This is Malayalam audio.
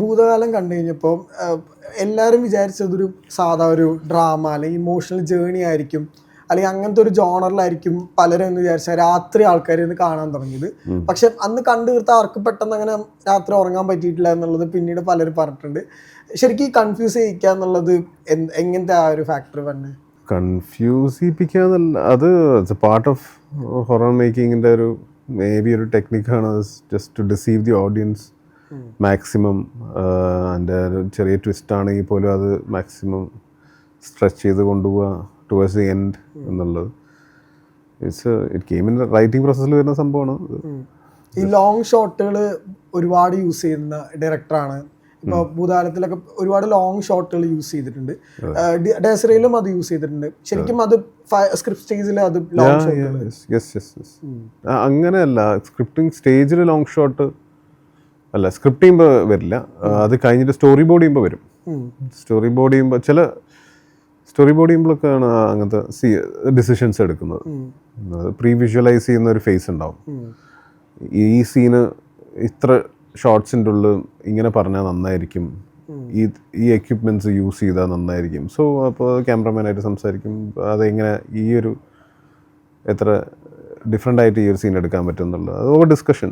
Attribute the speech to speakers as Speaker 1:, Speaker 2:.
Speaker 1: ഭൂതകാലം കണ്ടു കഴിഞ്ഞപ്പോൾ എല്ലാവരും വിചാരിച്ചതൊരു സാധാ ഒരു ഡ്രാമ അല്ലെങ്കിൽ ഇമോഷണൽ ജേണി ആയിരിക്കും. അല്ലെങ്കിൽ അങ്ങനത്തെ ഒരു ജോണറിലായിരിക്കും പലരും എന്ന് വിചാരിച്ചാൽ രാത്രി ആൾക്കാർ ഇന്ന് കാണാൻ തുടങ്ങിയത്. പക്ഷെ അന്ന് കണ്ടു തീർത്ത അവർക്ക് പെട്ടെന്ന് അങ്ങനെ രാത്രി ഉറങ്ങാൻ പറ്റിയിട്ടില്ല എന്നുള്ളത് പിന്നീട് പലരും പറഞ്ഞിട്ടുണ്ട്. ശരിക്കും കൺഫ്യൂസ് ചെയ്യിക്കുക എന്നുള്ളത് എങ്ങനത്തെ ആ ഒരു ഫാക്ടർ തന്നെ
Speaker 2: കൺഫ്യൂസ് ചെയ്യിപ്പിക്കാന്നല്ല അത് പാർട്ട് ഓഫ് ഹൊറർ മേക്കിങ്ങിന്റെ ഒരു മേ ബി ഒരു ടെക്നിക്കാണ് just to deceive the audience maximum അതിന്റെ ചെറിയ ട്വിസ്റ്റ് ആണെങ്കിൽ പോലും അത് മാക്സിമം സ്ട്രെച്ച് ചെയ്ത് കൊണ്ടുപോവുക ടുവേഴ്സ് ദി എൻഡ് എന്നുള്ളത്. It's it game in writing പ്രോസസ്സിൽ വരുന്ന സംഭവമാണ്.
Speaker 1: ഈ ലോങ് ഷോട്ടുകൾ ഒരുപാട് യൂസ് ചെയ്യുന്ന ഡയറക്ടറാണ് ഇപ്പോൾ ഭൂതാലത്തിലൊക്കെ ഒരുപാട് ലോങ് ഷോട്ടുകൾ യൂസ് ചെയ്തിട്ടുണ്ട്. ഡേസറയിലും അത് യൂസ് ചെയ്തിട്ടുണ്ട്. ശരിക്കും അത്. സ്ക്രിപ്റ്റ് സ്റ്റേജിൽ അത്
Speaker 2: യെസ് അങ്ങനെയല്ല. സ്ക്രിപ്റ്റിംഗ് സ്റ്റേജിൽ ലോങ് ഷോട്ട് അല്ല സ്ക്രിപ്റ്റ് ചെയ്യുമ്പോൾ വരില്ല. അത് കഴിഞ്ഞിട്ട് സ്റ്റോറി ബോർഡ് ചെയ്യുമ്പോൾ വരും. സ്റ്റോറി ബോർഡ് ചെയ്യുമ്പോൾ ചില സ്റ്റോറി ബോർഡ് ചെയ്യുമ്പോഴൊക്കെയാണ് അങ്ങനത്തെ സി ഡിസിഷൻസ് എടുക്കുന്നത്. അത് പ്രീ വിഷ്വലൈസ് ചെയ്യുന്ന ഒരു ഫേസ് ഉണ്ടാവും. ഈ സീന് ഇത്ര ഷോർട്സിന്റെ ഉള്ളിൽ ഇങ്ങനെ പറഞ്ഞാൽ നന്നായിരിക്കും. ഈ ഈ എക്യുപ്മെന്റ്സ് യൂസ് ചെയ്താൽ നന്നായിരിക്കും. സോ അപ്പോൾ ക്യാമറമാനായിട്ട് സംസാരിക്കും. അതെങ്ങനെ ഈ ഒരു എത്ര ഡിഫറെന്റ് ആയിട്ട് ഈ ഒരു സീൻ എടുക്കാൻ പറ്റും എന്നുള്ളത്. അത് ഓവർ ഡിസ്കഷൻ